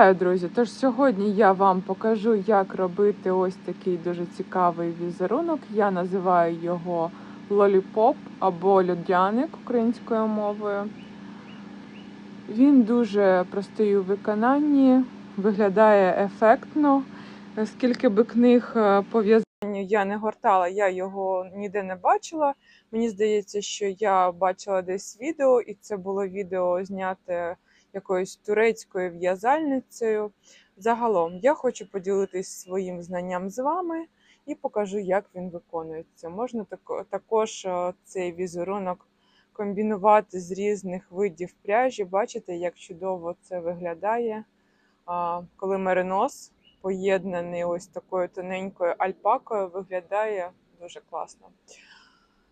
Вітаю, друзі! Тож сьогодні я вам покажу, як робити ось такий дуже цікавий візерунок. Я називаю його лоліпоп або льодяник українською мовою. Він дуже простий у виконанні, виглядає ефектно. Скільки би книг е, я не гортала, я його ніде не бачила. Мені здається, що я бачила десь відео, і це було відео зняте якоюсь турецькою в'язальницею. Загалом я хочу поділитись своїм знанням з вами і покажу, як він виконується. Можна також е, цей візерунок комбінувати з різних видів пряжі. Бачите, як чудово це виглядає, коли меринос поєднаний ось такою тоненькою альпакою, виглядає дуже класно.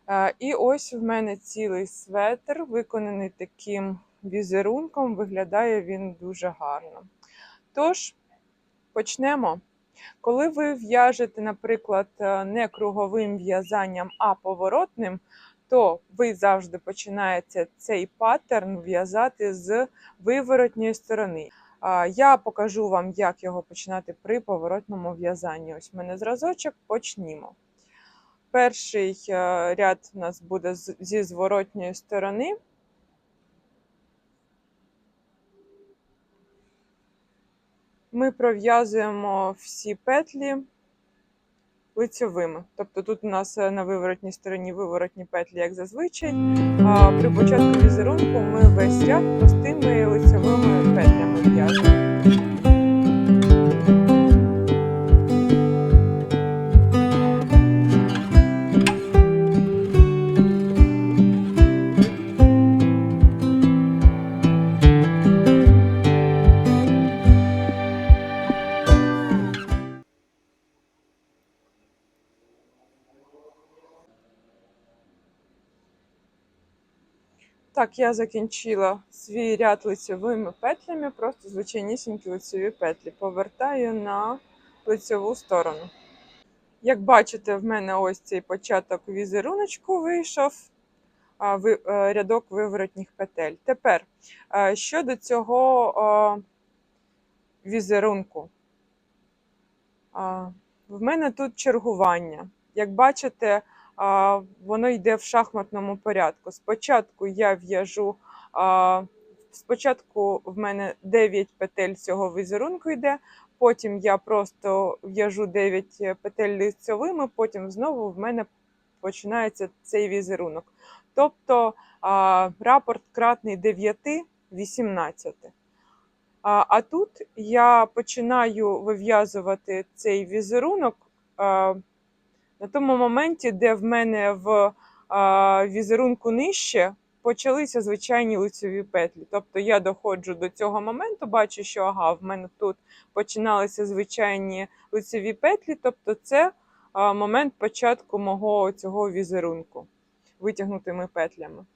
Е, І ось в мене цілий светр, виконаний таким візерунком. Виглядає він дуже гарно. Тож, почнемо. Коли ви в'яжете, наприклад, е, не круговим в'язанням, а поворотним, то ви завжди починаєте цей паттерн в'язати з виворотньої сторони. Я покажу вам, як його починати при поворотному в'язанні. Ось в мене зразочок, почнімо. Перший е, ряд у нас буде зі зворотньої сторони. Ми пров'язуємо всі петлі лицьовими. Тобто тут у нас е, на виворотній стороні виворотні петлі, як зазвичай. При початку візерунку ми весь ряд простими Так, я закінчила свій ряд лицьовими петлями, просто звичайнісінькі лицьові петлі. Повертаю на лицьову сторону. Як бачите, в мене ось цей початок візеруночку вийшов, е, рядок виворотніх петель. Тепер е, щодо цього візерунку. В мене тут чергування. Як бачите, воно йде в шахматному порядку. Спочатку я в'яжу, спочатку в мене 9 петель цього візерунку йде, потім я просто в'яжу 9 петель лицьовими, потім знову в мене починається цей візерунок. Тобто рапорт кратний 9, 18. А, тут я починаю вив'язувати цей візерунок на тому моменті, де в мене в а, візерунку нижче почалися звичайні лицеві петлі. Тобто я доходжу до цього моменту, бачу, що ага, в мене тут починалися звичайні лицеві петлі, тобто це а, момент початку мого цього візерунку витягнутими петлями.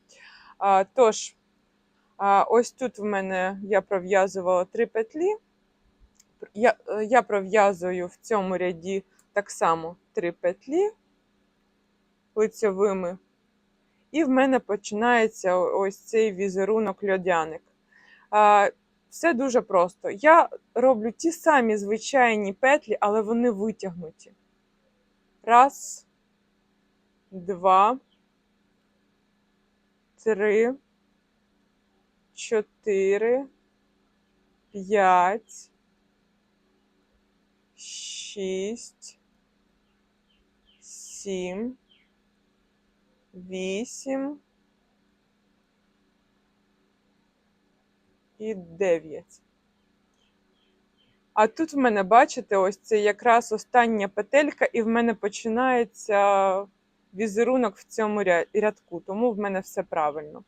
А, тож, а, ось тут в мене я пров'язувала три петлі. Я, я пров'язую в цьому ряді так само три петлі лицьовими. І в мене починається ось цей візерунок льодяник. Все дуже просто. Я роблю ті самі звичайні петлі, але вони витягнуті. Раз, два, три, чотири, п'ять, шість, сім, вісім і дев'ять. А тут в мене, бачите, ось це якраз остання петелька, і в мене починається візерунок в цьому рядку, тому в мене все правильно.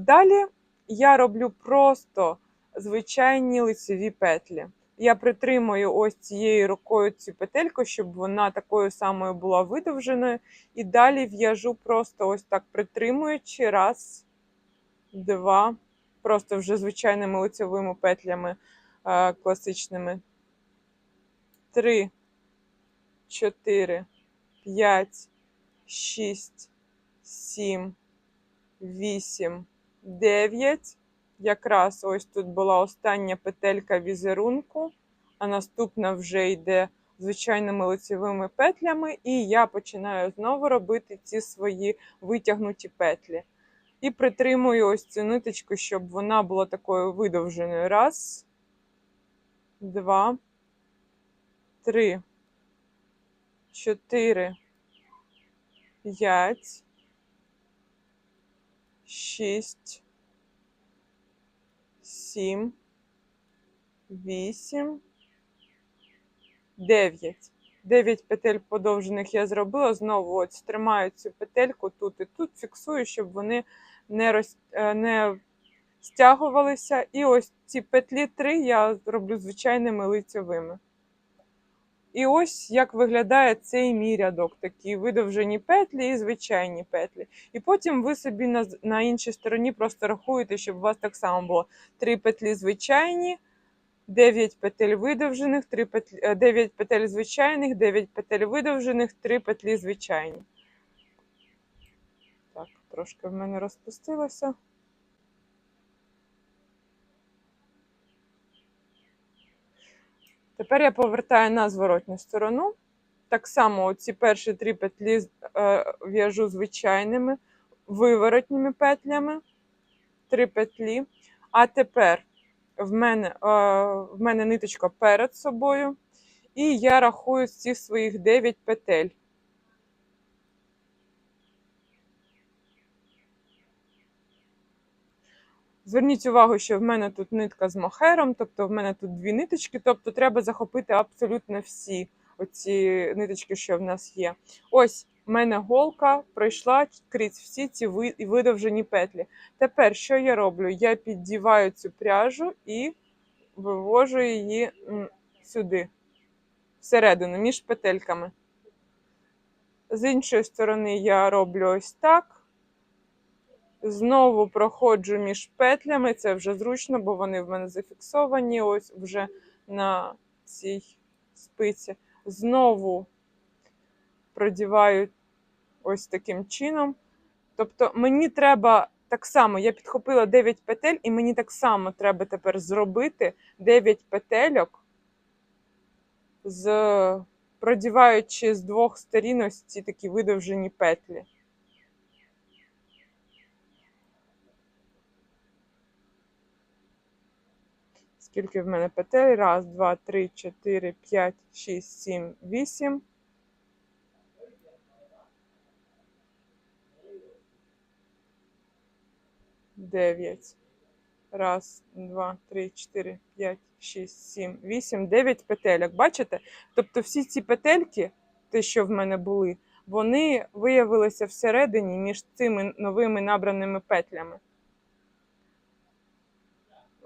Далі я роблю просто звичайні лицеві петлі. Я притримую ось цією рукою цю петельку, щоб вона такою самою була видовженою. І далі в'яжу просто ось так притримуючи. Раз, два, просто вже звичайними лицевими петлями е, класичними. Три, чотири, п'ять, шість, сім, вісім, дев'ять якраз ось тут була остання петелька візерунку, а наступна вже йде звичайними лицевими петлями, і я починаю знову робити ці свої витягнуті петлі. І притримую ось цю ниточку, щоб вона була такою видовженою. Раз, два, три, чотири, п'ять, шість, сім, вісім, дев'ять. Дев'ять петель подовжених я зробила. Знову от тримаю цю петельку тут і тут, фіксую, щоб вони не, роз, е, не стягувалися. І ось ці петлі три я роблю звичайними лицьовими. І ось як виглядає цей мій рядок. Такі видовжені петлі і звичайні петлі. І потім ви собі на, на іншій стороні просто рахуєте, щоб у вас так само було три петлі звичайні. 9 петель видовжених, 3 петлі, е, 9 петель звичайних, 9 петель видовжених, 3 петлі звичайні. Так, трошки в мене розпустилося. Тепер я повертаю на зворотню сторону. Так само ці перші три петлі е, в'яжу звичайними виворотніми петлями. Три петлі. А тепер в мене, е, в мене ниточка перед собою. І я рахую з цих своїх 9 петель. Зверніть увагу, що в мене тут нитка з мохером, тобто в мене тут дві ниточки, тобто треба захопити абсолютно всі оці ниточки, що в нас є. Ось в мене голка пройшла крізь всі ці видовжені петлі. Тепер що я роблю? Я піддіваю цю пряжу і вивожу її сюди, всередину, між петельками. З іншої сторони я роблю ось так. Знову проходжу між петлями, це вже зручно, бо вони в мене зафіксовані ось вже на цій спиці. Знову продіваю ось таким чином. Тобто мені треба так само, я підхопила 9 петель, і мені так само треба тепер зробити 9 петельок, з, продіваючи з двох сторін ось ці такі видовжені петлі. Скільки в мене петель? Раз, два, три, чотири, п'ять, шість, сім, вісім. Дев'ять. Раз, два, три, чотири, п'ять, шість, сім, вісім, дев'ять петельок. Бачите? Тобто всі ці петельки, те, що в мене були, вони виявилися всередині між цими новими набраними петлями.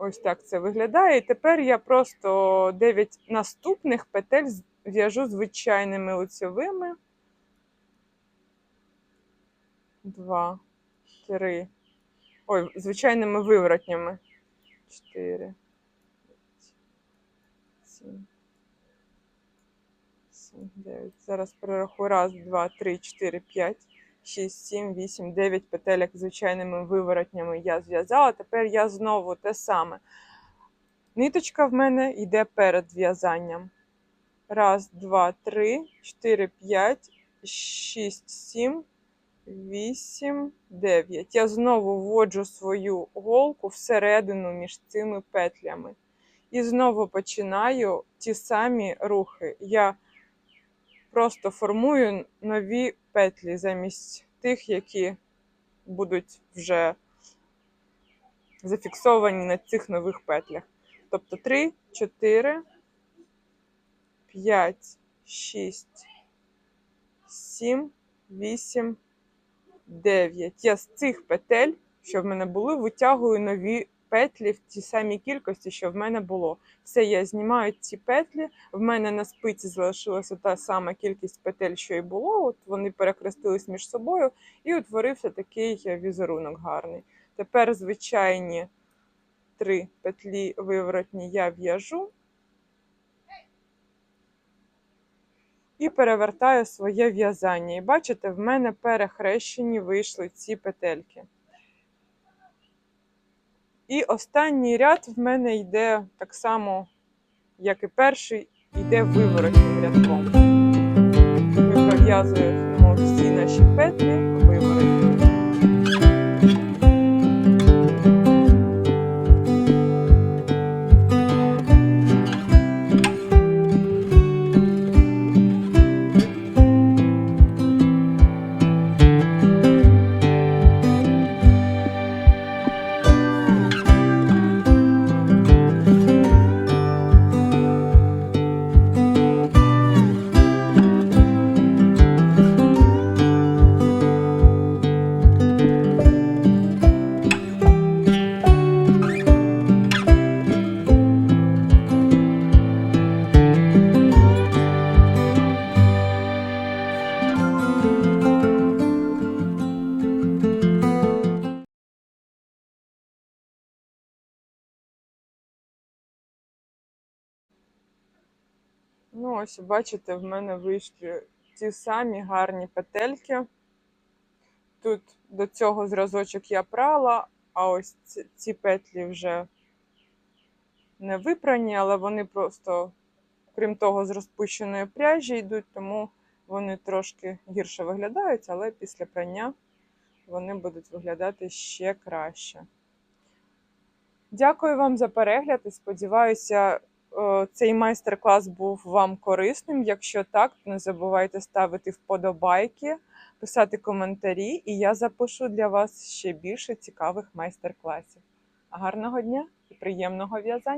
Ось так це виглядає. І тепер я просто 9 наступних петель з- в'яжу звичайними лицьовими. Два, три. Ой, звичайними виворотнями. Чотири. п'ять, Сім. Сім, дев'ять. Зараз перерахую. Раз, два, три, чотири, п'ять. 6, 7, 8, 9 петелек звичайними виворотнями я зв'язала. Тепер я знову те саме. Ниточка в мене йде перед в'язанням. Раз, два, три, чотири, п'ять, шість, сім, вісім, дев'ять. Я знову вводжу свою голку всередину між цими петлями. І знову починаю ті самі рухи. Я просто формую нові петлі замість тих, які будуть вже зафіксовані на цих нових петлях. Тобто 3, 4, 5, 6, 7, 8, 9. Я з цих петель, що в мене були, витягую нові петлі в тій самій кількості, що в мене було. Все, я знімаю ці петлі. В мене на спиці залишилася та сама кількість петель, що і було. От вони перехрестились між собою, і утворився такий візерунок гарний. Тепер звичайні три петлі виворотні я в'яжу і перевертаю своє в'язання. І бачите, в мене перехрещені вийшли ці петельки. І останній ряд в мене йде так само, як і перший, йде виворотним рядком. Ми пров'язуємо всі наші петлі Ну, ось бачите, в мене вийшли ті самі гарні петельки. Тут до цього зразочок я прала, а ось ці, петлі вже не випрані, але вони просто, крім того, з розпущеної пряжі йдуть, тому вони трошки гірше виглядають, але після прання вони будуть виглядати ще краще. Дякую вам за перегляд і сподіваюся, цей майстер-клас був вам корисним. Якщо так, то не забувайте ставити вподобайки, писати коментарі, і я запишу для вас ще більше цікавих майстер-класів. Гарного дня і приємного в'язання!